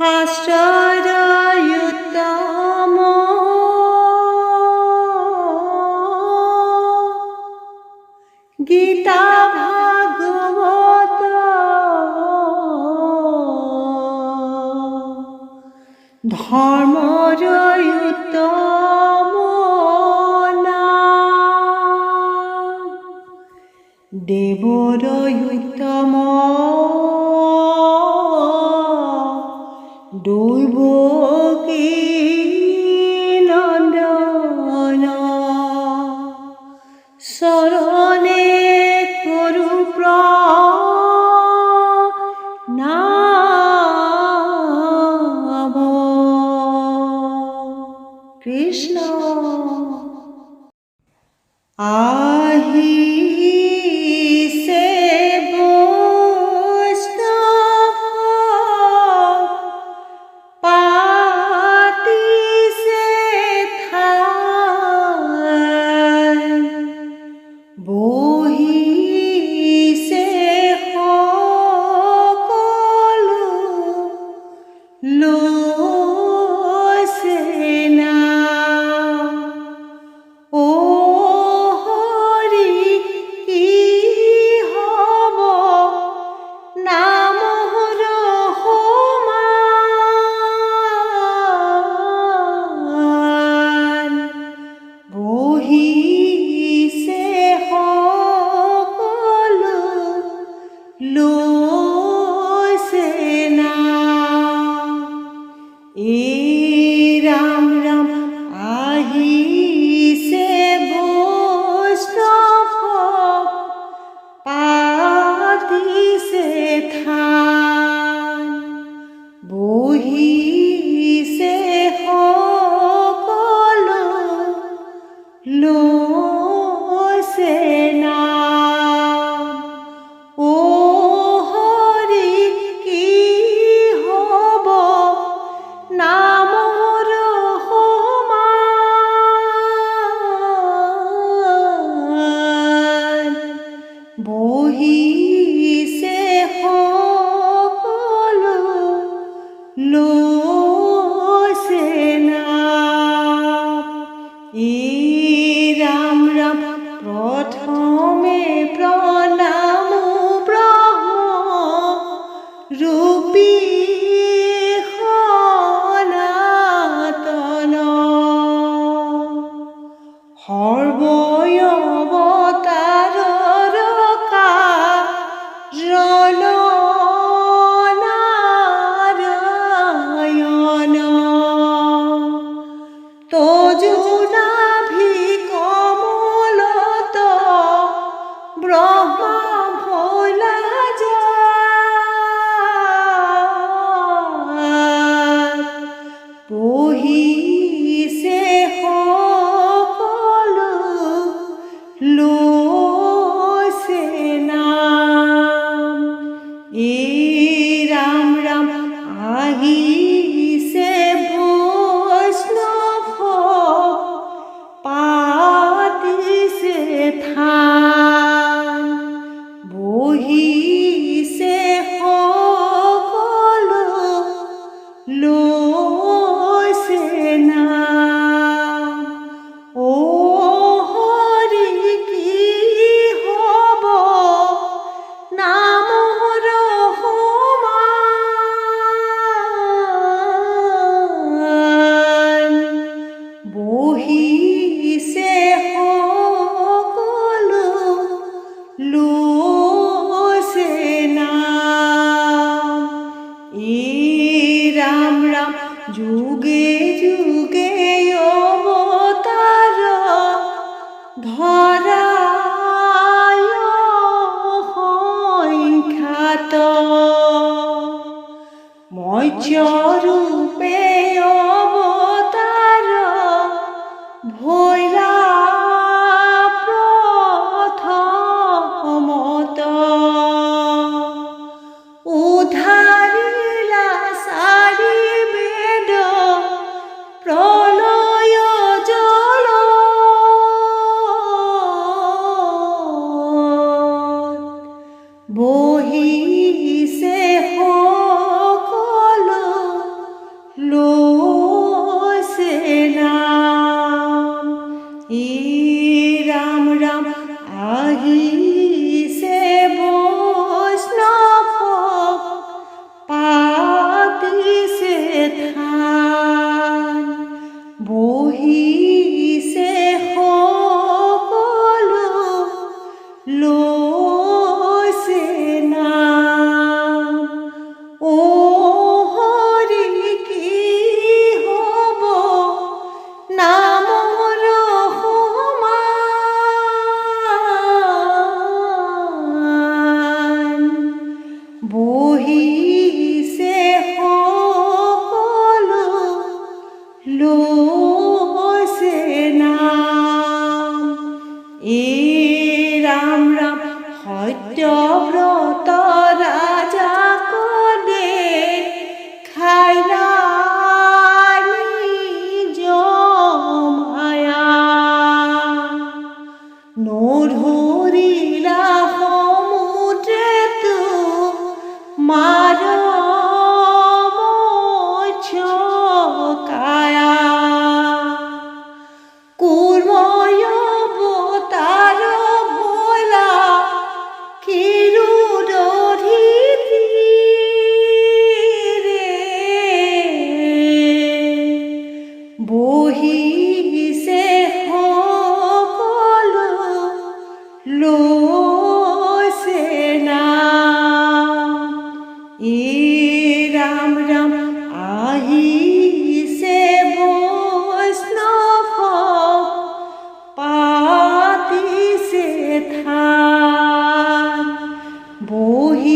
আশ্রয়ুত্তম গীতা ভাগবত। ধর্মরয়ুত্তম নাম Ah. তো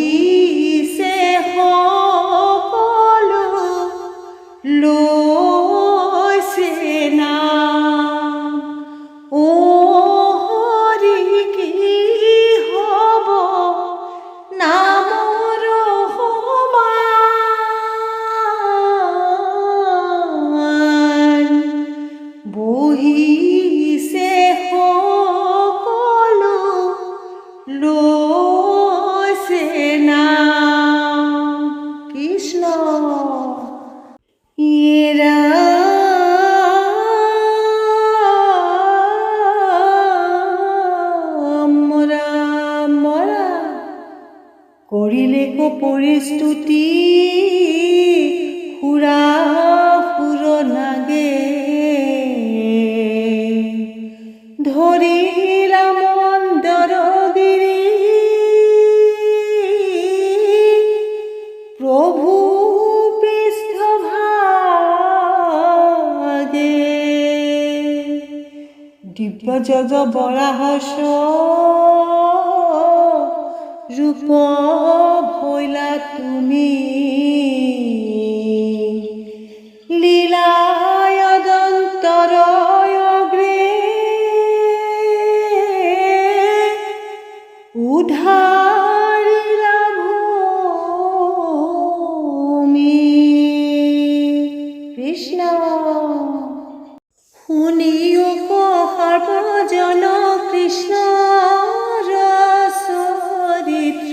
বহিছে সকলো লৈছে পৰিস্তুতি সুৰা সুৰ নাগে। ধৰিলা মন্দৰগিৰি প্ৰভু পৃষ্ঠভাগে দিব্যজগ বৰাহস ৰূপ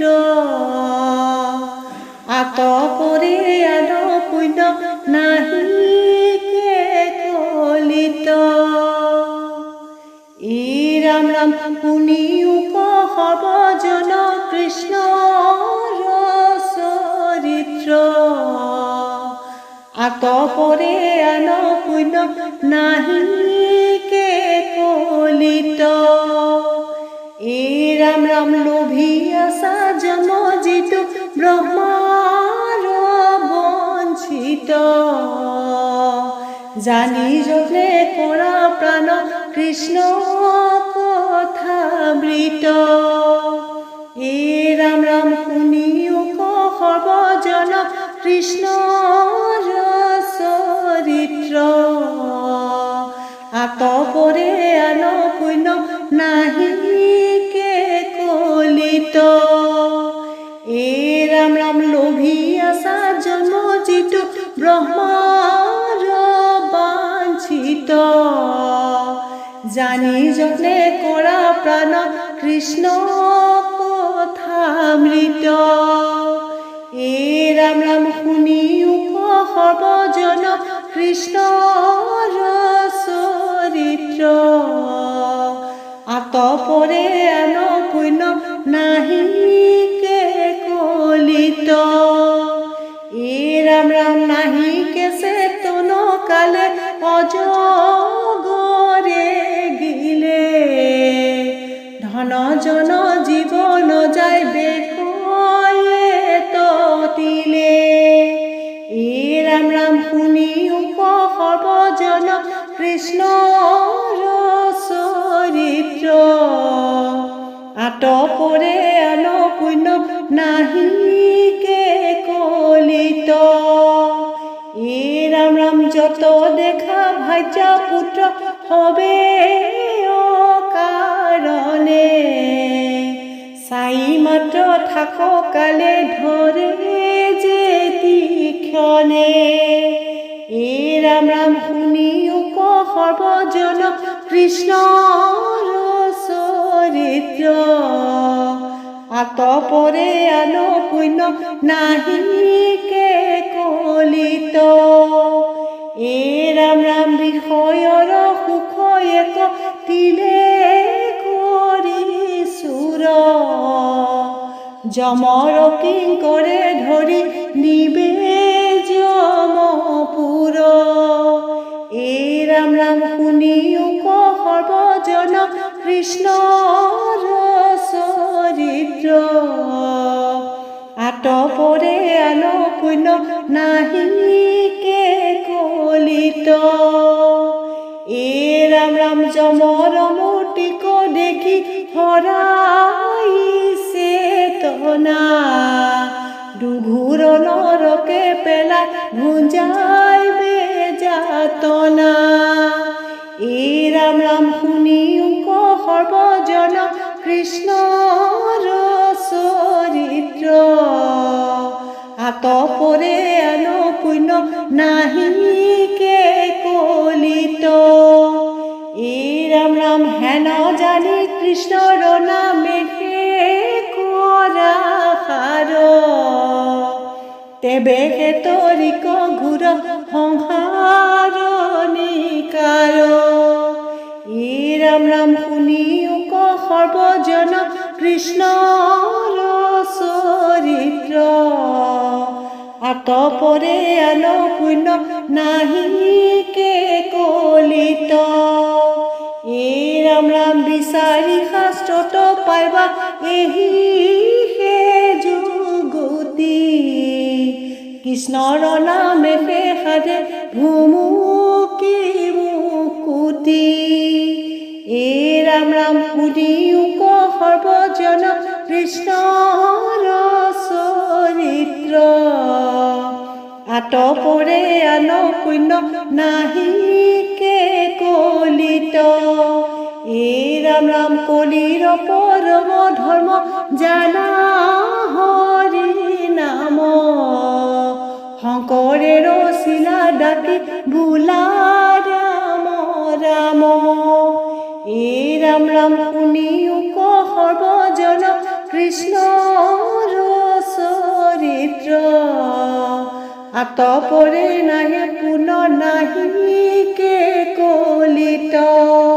চৰিত্ৰ আতপৰে আদ পুণ্য নাহিকে কলিত। ই ৰাম ৰাম শুনিও সৰ্বজন কৃষ্ণ চৰিত্ৰ আতপৰে আন পুণ্য নাহিকে কলিত। জানি যতে কৰা প্ৰাণ কৃষ্ণ কথামৃত এই ৰাম ৰাম শুনিও সৰ্বজন কৃষ্ণ চৰিত্ৰ আতপৰে আন পুণ্য নাহিকে কলিত। এই ৰাম ৰাম লোভি আছা জন্ম যিটো ব্ৰহ্মাৰ জানি যতে কৰা প্ৰাণ কৃষ্ণ কথামৃত এই ৰাম ৰাম শুনিও সৰ্বজন কৃষ্ণ চৰিত্ৰ আতপৰে আন পুণ্য নাহিকে কলিত। এই ৰাম ৰাম মাত্ৰ থাক কালে ধৰে যে তীক্ষণে এই ৰাম ৰাম শুনিও সৰ্বজন কৃষ্ণ চৰিত্ৰ আতপৰে আন পুণ্য নাহিকে কলিত। এই ৰাম ৰাম বিষয়ৰ সুখ এক তিলে যমৰ কিংকৰে ধৰি নিবে যমপুৰ এই ৰাম ৰাম শুনিও সৰ্বজন কৃষ্ণ চৰিত্ৰ আতপৰে আন পুণ্য নাহিকে কলিত? এ রাম ৰাম যমৰ মূৰ্তিক দেখি হৰাইছে তনা দুঘূৰ নৰকে পেলাই ভুঞ্জাই বেজাতনা এই ৰাম ৰাম শুনিও ক সৰ্বজন কৃষ্ণৰ চৰিত্ৰ আতপৰে আনো পুণ্য নাহিকে কলিত। এই ৰাম ৰাম হেন জানি কৃষ্ণৰ তেবে হে তৰিক ঘূৰ সংসাৰ ই ৰাম ৰাম শুনিও ক সৰ্বজন কৃষ্ণৰ চৰিত্ৰ আতপৰে আন পুণ্য নাহিকে কলিত। এই ৰাম ৰাম বিচাৰি শাস্ত্ৰত পাইবা, এহি হে যুগতি। কৃষ্ণৰ নামে সাধে ভুমুকি মুকুতি। এই ৰাম ৰাম শুনিও ক সৰ্বজন কৃষ্ণৰ চৰিত্ৰ আতপৰে আন পুণ্য নাহিকে কলিত। এই ৰাম ৰাম কলিৰ পৰম ধৰ্ম জানা শংকৰে ৰচিলা ডাকি বোলা ৰাম ৰাম এই ৰাম ৰাম শুনিও ক সৰ্বজন কৃষ্ণৰ চৰিত্ৰ আতপৰে নাহে পুনৰ নাহিকে কলিত।